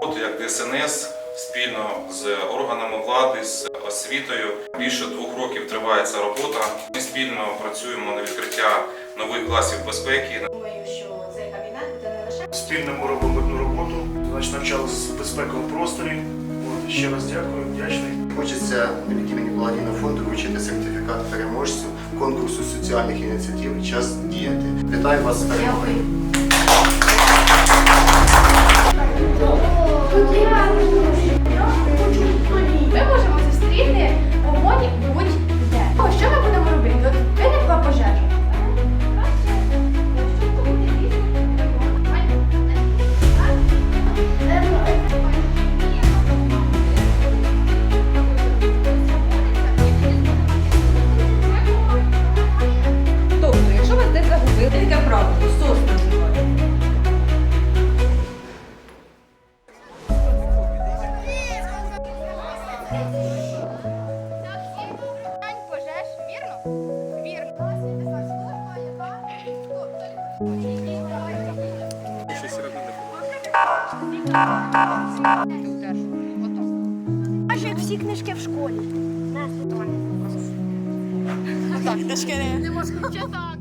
От як ДСНС спільно з органами влади, з освітою. Більше двох років триває ця робота. Ми спільно працюємо на відкриття нових класів безпеки. Думаю, що цей кабінет буде не лише Спільно ми робимо одну роботу, значить навчалися в безпековому просторі. От, ще раз дякую, вдячний. Хочеться від імені благодійного фонду вручити сертифікат переможцю конкурсу соціальних ініціатив Час діяти. Вітаю вас з Аж як всі книжки в школі. Не можу читати.